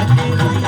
Thank you.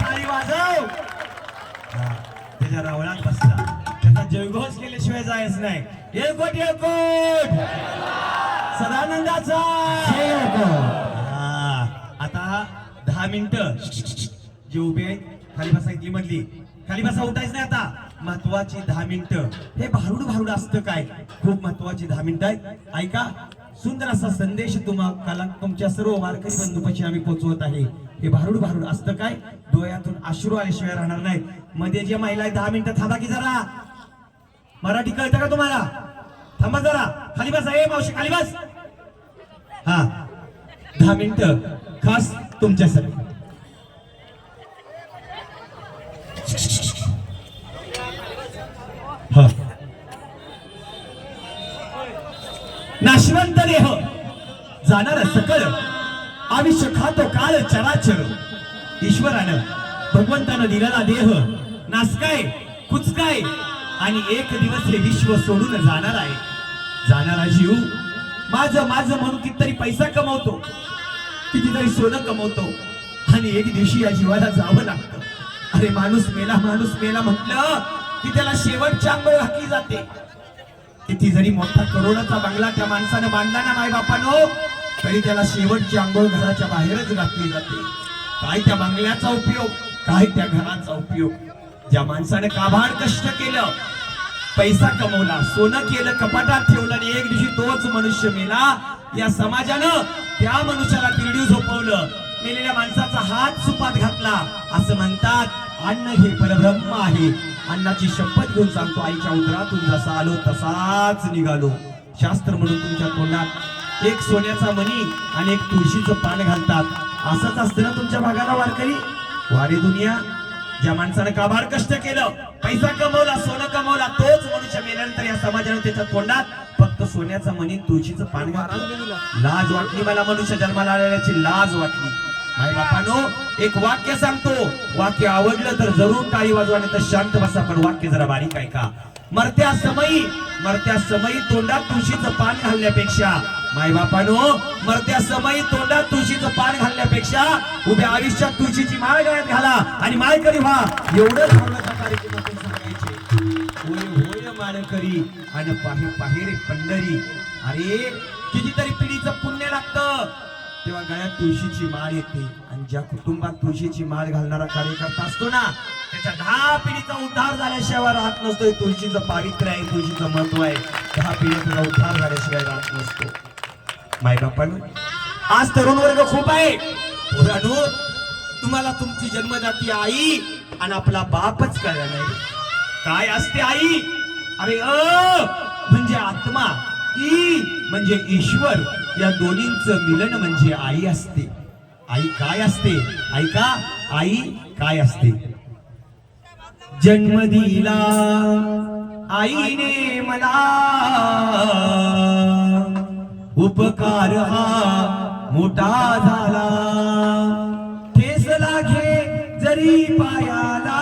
टाळी वाजव. हा, त्याच्या रावळात बसला. त्याचा जयघोष केल्याशिवाय जायच नाही. येळकोट येळकोट सदानंदाचा. आता दहा मिनिटं. जे उभे खाली बसा इथली मधली. खाली बसा उठायचं नाही आता. महत्वाची दहा मिनिटं. हे भारूड भारूड असतं काय? खूप महत्वाची दहा मिनिटं आहेत. ऐका सुंदर असा संदेश तुम्हाला तुमच्या सर्व वारकरी बंधूपाशी आम्ही पोहोचवत आहे. हे भारूड भारूड असतं काय? डोळ्यातून अश्रू आल्याशिवाय राहणार नाही मध्ये जे महिला आहे दहा मिनिटं थांबा की जरा. मराठी कळतं का तुम्हाला? थांबा जरा. खाली बस. आहे मावशी खाली बस. हा. दहा मिनिट खास तुमच्यासाठी. नाशवंत देह. जाणार सकळ आयुष्य खातो काळ चराचर. ईश्वरानं भगवंतानं दिलेला देह. नासकाय कुचकाय आणि एक दिवस हे विश्व सोडून जाणार आहे. जाणारा जीव. माझं माझं म्हणून कितीतरी पैसा कमवतो. कितीतरी सोनं कमवतो. आणि एक दिवशी या जीवाला जावं लागतं. अरे माणूस मेला माणूस मेला म्हटलं की त्याला शेवटची आंघोळ घातली जाते. किती जरी मोठा करोडाचा बंगला त्या माणसानं बांधला ना माय बापानो तरी त्याला शेवटची आंघोळ घराच्या बाहेरच घातली जाते. काय त्या बंगल्याचा उपयोग? काय त्या घराचा उपयोग? ज्या माणसाने काभाड कष्ट केलं पैसा कमवला सोनं केलं कपाटात ठेवलं आणि एक दिवशी तोच मनुष्य मेला या समाजानं त्या मनुष्याला तिरडी झोपवलं. मेलेल्या माणसाचा हात सुपात घातला. असं म्हणतात अन्न हे परब्रह्म आहे. अन्नाची शपथ घेऊन सांगतो आईच्या उदरातून जसा आलो तसाच निघालो. शास्त्र म्हणून तुमच्या तोंडात एक सोन्याचा मणी आणि एक तुळशीचं पान घालतात. असंच असतं ना तुमच्या भागाला वारकरी? वारे दुनिया ज्या माणसानं काबार कष्ट केलं पैसा कमवला सोनं कमवला तोच मनुष्य मेल्यानंतर या समाजाने त्याच्या तोंडात फक्त सोन्याचा मनी तुळशीचं पान लाज वाटली मला मनुष्य जन्माला आलेल्याची लाज वाटली. माय बापानो एक वाक्य सांगतो. वाक्य आवडलं तर जरूर टाळी वाजवाने तर शांत बसा पण वाक्य जरा बारीक आहे का मरत्या समयी मरत्या समयी तोंडात तुळशीचं पान घालण्यापेक्षा माय बापानो मरत्या समयी तोंडात तुळशीचं पान घालण्यापेक्षा उभ्या आयुष्यात तुळशीची माळ गळ्यात घाला आणि माळ करी व्हा. एवढंच भावनाच्या कार्यक्रमातून सांगायचे. होय होय आणि पाहि पाहिरे पंढरी. अरे कितीतरी पिढीचं पुण्य लागतं. तेव्हा गळ्यात तुळशीची माळ येते आणि ज्या कुटुंबात तुळशीची माळ घालणारा कार्यकर्ता असतो ना त्याच्या दहा पिढीचा उद्धार झाल्याशिवाय राहत नसतोय. तुळशीचं पावित्र्य आहे तुळशीचं महत्त्व आहे. दहा पिढीचा उद्धार झाल्याशिवाय राहत नसतो. माय आज तरुण वर्ग खूप आहे. पोरांनो तुम्हाला तुमची जन्मदाती आई आणि आपला बापच कळला नाही. काय असते आई? अरे अ म्हणजे आत्मा. ई म्हणजे ईश्वर. या दोन्हींचं मिलन म्हणजे आई असते. आई काय असते? ऐका आई काय असते? जन्म दिला आईने मला. उपकार हा मोठा झाला. ठेस लागे जरी पायाला.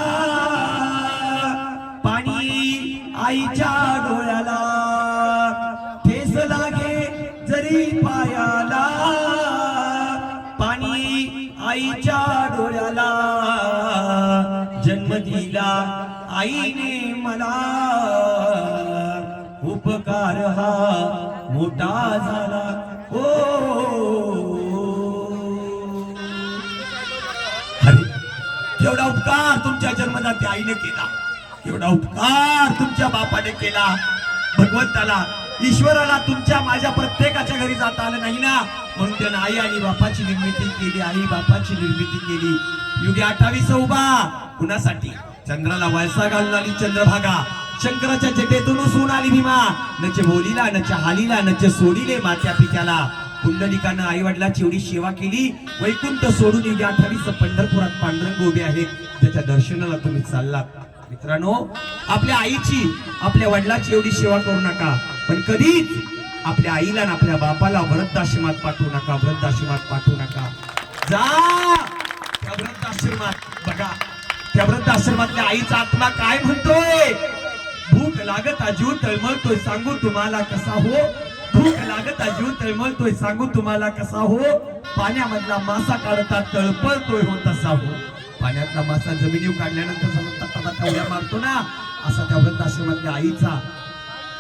पाणी आईच्या डोळ्याला. ठेस लागे जरी पायाला. पाणी आईच्या डोळ्याला. जन्म दिला आईने मला. मोठा झाला. हो एवढा उपकार तुमच्या जन्मदात्या आईने केला. एवढा उपकार तुमच्या बापाने केला. भगवंताला ईश्वराला तुमच्या माझ्या प्रत्येकाच्या घरी जाता आलं नाही ना? म्हणून त्यानं आई आणि बापाची निर्मिती केली आई बापाची निर्मिती केली. युगे अठ्ठावीस उभा. कुणासाठी? चंद्राला वळसा घालून आली चंद्रभागा. शंकराच्या जटेतून सून आली भीमा. नचे बोलीला नचे हालीला नचे सोडिले मात्या पित्याला. कुंडलिकानं आई वडिलाची एवढी सेवा केली वैकुंठ सोडून या ठरीच पंढरपुरात पांढरंग उभे आहेत. त्याच्या दर्शनाला तुम्ही चाललात. मित्रांनो आपल्या आईची आपल्या वडिलाची एवढी सेवा करू नका. पण कधीच आपल्या आईला आणि आपल्या बापाला वृद्धाश्रमात पाठवू नका वृद्धाश्रमात पाठवू नका. जा! त्या वृद्धाश्रमात बघा. त्या वृद्धाश्रमातल्या आईचा आत्मा काय म्हणतोय? भूक लागत जीव तळमळतोय सांगू तुम्हाला कसा हो? भूक लागत जीव तळमळतोय सांगू तुम्हाला कसा हो? पाण्यामधला मासा काढता तळपळतोय हो तसा हो. पाण्यातला मासा जमिनीवर काढल्यानंतर उड्या मारतो ना असा त्या वृद्धाश्रमातल्या आईचा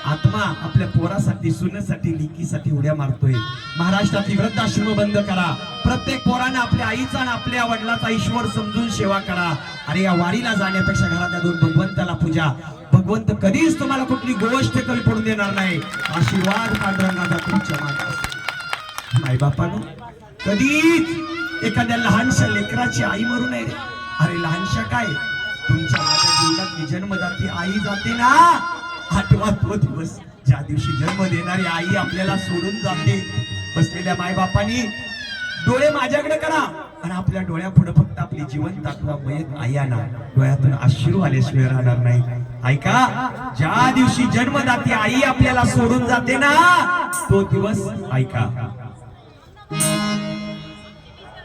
आत्मा आपल्या पोरासाठी सुनेसाठी लिकीसाठी उड्या मारतोय. महाराष्ट्रातली वृद्धाश्रम बंद करा. प्रत्येक पोराने आपल्या आईचा आणि आपल्या वडिलाचा ईश्वर समजून सेवा करा. अरे या वारीला जाण्यापेक्षा घरात दोन भगवंताला पूजा. भगवंत कधीच तुम्हाला कुठली गोष्ट कमी पडून देणार नाही. आशीर्वाद पांढरंगाचा तुमच्या मागे मायबापानो कधीच एखाद्या लहानशा लेकराची आई मरू नये अरे लहानशा काय? तुमच्या माझ्या जीवनातली जन्मदाती आई जाते ना. आठवा तो दिवस ज्या दिवशी जन्म देणारी आई आपल्याला सोडून जाते बसलेल्या मायबापानी डोळे माझ्याकडे करा. आणि आपल्या डोळ्यापुढे फक्त आपली जीवन आठवा मयत आई डोळ्यातून अश्रू आल्याशिवाय राहणार नाही. ऐका ज्या दिवशी जन्मदाती आई आपल्याला सोडून जाते ना तो दिवस ऐका.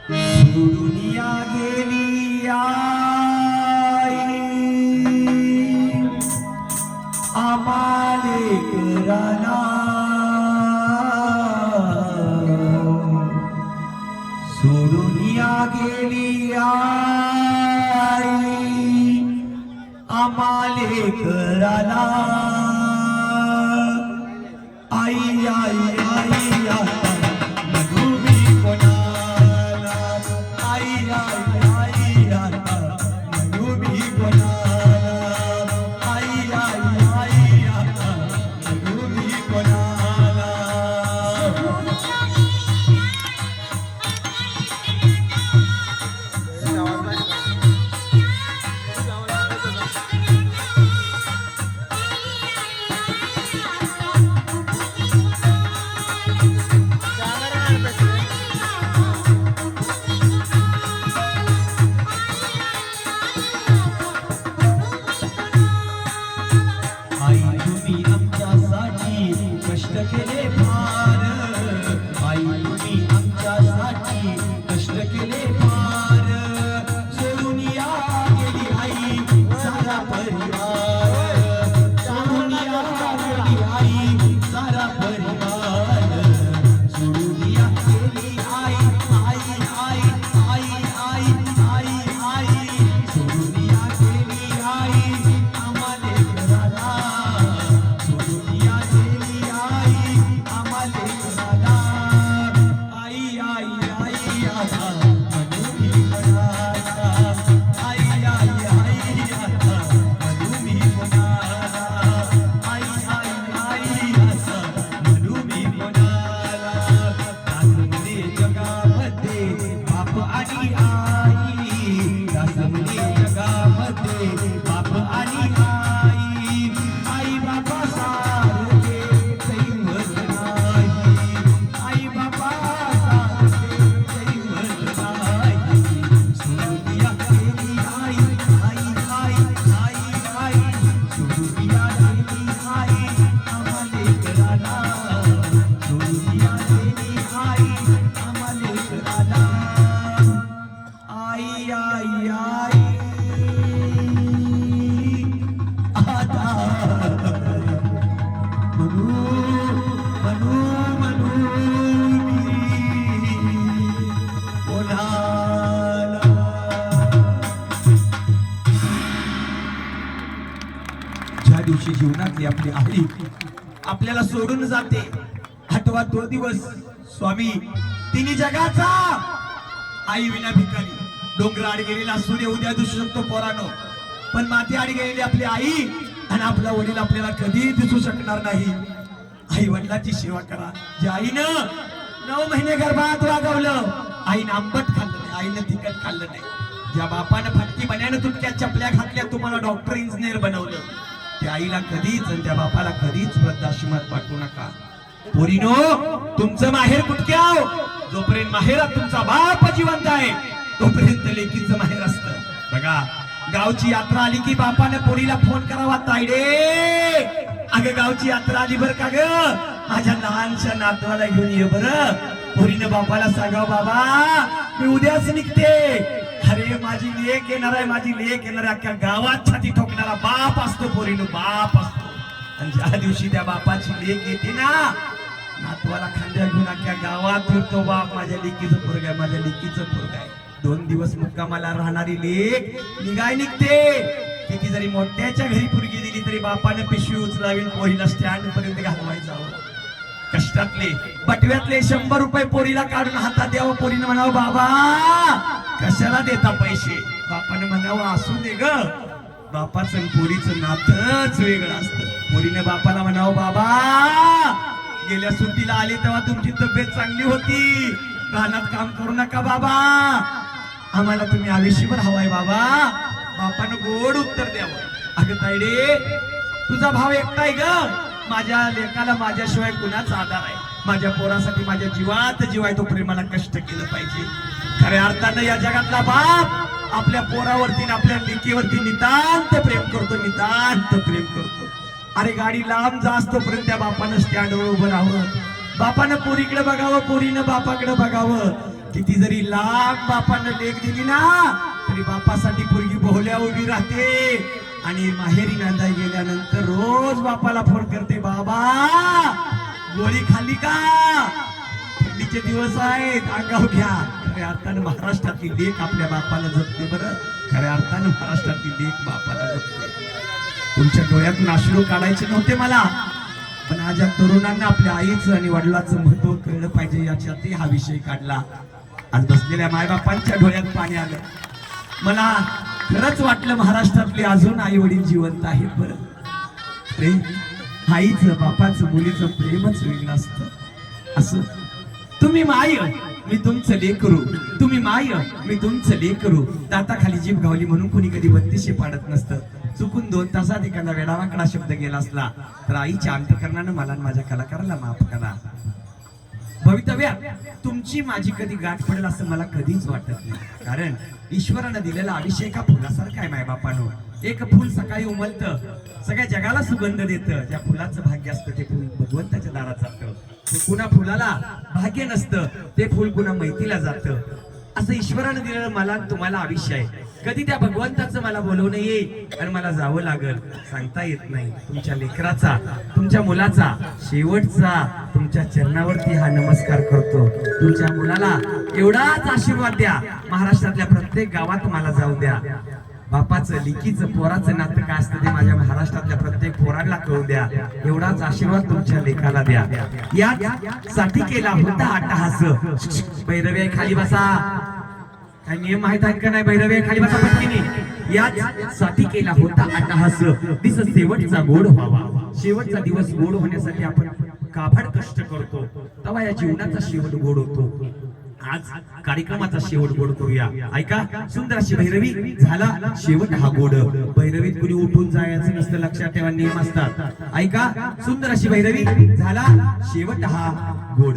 सोडून या गेली या. मालिक कराला सोडून या गेली आई। आमालिक कराला आई आई आई आई। दिवशी जीवनातली आपली आई आपल्याला सोडून जाते. आठवा तो दिवस. स्वामी तिने जगाचा आई विना भिकारी. डोंगर आड गेलेला सूर्य उद्या दिसू शकतो पोरानो. पण माती आड गेलेली आपली आई आणि आपला वडील आपल्याला कधी दिसू शकणार नाही. आई वडिलाची सेवा करा. जे आईनं नऊ महिने गर्भात वागवलं आईनं आंबट खाल्लं नाही आईनं तिखट खाल्लं नाही. ज्या बापानं फटकी बन्यानं तुटक्या चपल्या घातल्या तुम्हाला डॉक्टर इंजिनियर बनवलं. त्या आईला कधीच आणि त्या बापाला कधीच वृद्धाश्रमात पाठवू नका. पोरीनो तुमचं माहेर कुठक्याव जोपर्यंत माहेरात तुमचा बाप जिवंत आहे तोपर्यंत लेकीचं माहेर असतं. बघा गावची यात्रा आली की बापाने पोरीला फोन करावा तायडे! अगं गावची यात्रा आली बर का ग? माझ्या लहानशा नातवाला घेऊन ये बर. पोरीनं बापाला सांगाव बाबा मी उद्याच निघते. अरे माझी लेक येणार आहे माझी लेक येणार आहे. अख्ख्या गावात छाती ठोकणारा बाप असतो पोरीनं बाप असतो. आणि ज्या दिवशी त्या बापाची लेक येते ना नातवाला खांद्या घेऊन अख्ख्या गावात फिरतो बाप. माझ्या लेकीचं पोरग आहे माझ्या लेकीचं पोरग आहे. दोन दिवस मुक्कामाला राहणारी लेक निघाय निघते. किती जरी मोठ्याच्या घरी पुरगी दिली तरी बापाने पिशवी उचलावी पोरीला स्टँड पर्यंत घालवायचा कष्टातले बटव्यातले शंभर रुपये पोरीला काढून हातात द्यावं पोरीनं म्हणावं बाबा कशाला देता पैसे? बापानं म्हणावं असू दे ग. बापाचं आणि पोरीचं नातच वेगळं असतं. पोरीने बापाला म्हणावं बाबा गेल्या सुट्टीला आली तेव्हा तुमची तब्येत चांगली होती. रानात काम करू नका बाबा. आम्हाला तुम्ही आयुष्यभर हवाय बाबा. बापानं गोड उत्तर द्यावं. अगं तायडे तुझा भाव एकटा आहे ग. माझ्या लेकाला माझ्याशिवाय कुणाचा आधार आहे. माझ्या पोरासाठी माझ्या जीवात जीवाय तो प्रेमाला कष्ट केलं पाहिजे. खऱ्या अर्थानं या जगातला बाप आपल्या पोरावरती आपल्या लिकीवरती नितांत प्रेम करतो नितांत प्रेम करतो. अरे गाडी लांब जा पर्यंत त्या बापानं स्टँडवर उभं राहावं. बापानं पोरीकडे बघावं पोरीनं बापाकडे बघावं. किती जरी लांब बापानं लेख दिली ना तरी बापासाठी पोरगी बोहल्या उभी राहते. आणि माहेरी नांदाय गेल्यानंतर रोज बापाला फोन करते बाबा गोळी खाली का? थंडीचे दिवस आहेत. अंगाव घ्या. खऱ्या अर्थानं महाराष्ट्रातली लेख आपल्या बापाला जपते बरं. खऱ्या अर्थानं महाराष्ट्रातली लेख बापाला जपते. तुमच्या डोळ्यातून अश्रू काढायचे नव्हते मला. पण आज या तरुणांना आपल्या आईचं आणि वडिलाचं महत्त्व कळलं पाहिजे याच्यातही हा विषय काढला. आज बसलेल्या मायबापांच्या डोळ्यात पाणी आलं. मला खरंच वाटलं महाराष्ट्रातले अजून आई वडील जिवंत आहेत बरं. प्रेम. आईचं बापाचं मुलीचं प्रेमच वेगळं असतं. असं तुम्ही माय मी तुमचं लेकरू. तुम्ही माय मी तुमचं लेकरू. दाताखाली जीभ गावली म्हणून कोणी कधी बत्तीशे पाडत नसतं. चुकून दोन तासात एखादा वेडावाकडा शब्द गेला असला तर आईच्या अंतकरणानं मला माझ्या कलाकाराला माफ करा. भवितव्या तुमची माझी कधी गाठ पडेल असं मला कधीच वाटत नाही. कारण ईश्वरानं दिलेला अभिषेक हा फुलासारखा आहे मायबापानो. एक फुल सकाळी उमलतं सगळ्या जगाला सुगंध देतं. ज्या फुलाचं भाग्य असतं ते फुल भगवंताच्या दारात जातं. कुणा फुलाला भाग्य नसतं. ते फुल कुणा मैतीला जातं. असं ईश्वरानं दिलेलं मला तुम्हाला आयुष्य आहे. कधी त्या भगवंताचं मला बोलवणं येईल आणि मला जावं लागल सांगता येत नाही. तुमच्या लेकराचा तुमच्या मुलाचा शेवटचा तुमच्या चरणावरती हा नमस्कार करतो. तुमच्या मुलाला एवढाच आशीर्वाद द्या. महाराष्ट्रातल्या प्रत्येक गावात मला जाऊ द्या. बापाचं लिकीचं पोराचं नातं काय असतं ते माझ्या महाराष्ट्रातल्या प्रत्येक पोरांना कळू द्या. एवढाच आशीर्वाद तुमच्या लेखाला द्या. या साठी केला होता अट्टहास. भैरवी खाली बसा. काय नियम माहीत आहेत का नाही? भैरवी खाली बसा पटकीने. याच साठी केला होता अट्टहास. दिस शेवटचा गोड व्हावा. शेवटचा दिवस गोड होण्यासाठी आपण काभाड कष्ट करतो. तेव्हा या जीवनाचा शेवट गोड होतो. आज कार्यक्रमाचा शेवट गोड करूया. ऐका सुंदर अशी भैरवी झाला शेवट हा गोड. भैरवीत कुणी उठून जायचं नसतं लक्षात ठेवा नियम असतात. ऐका सुंदर अशी भैरवी झाला शेवट हा गोड.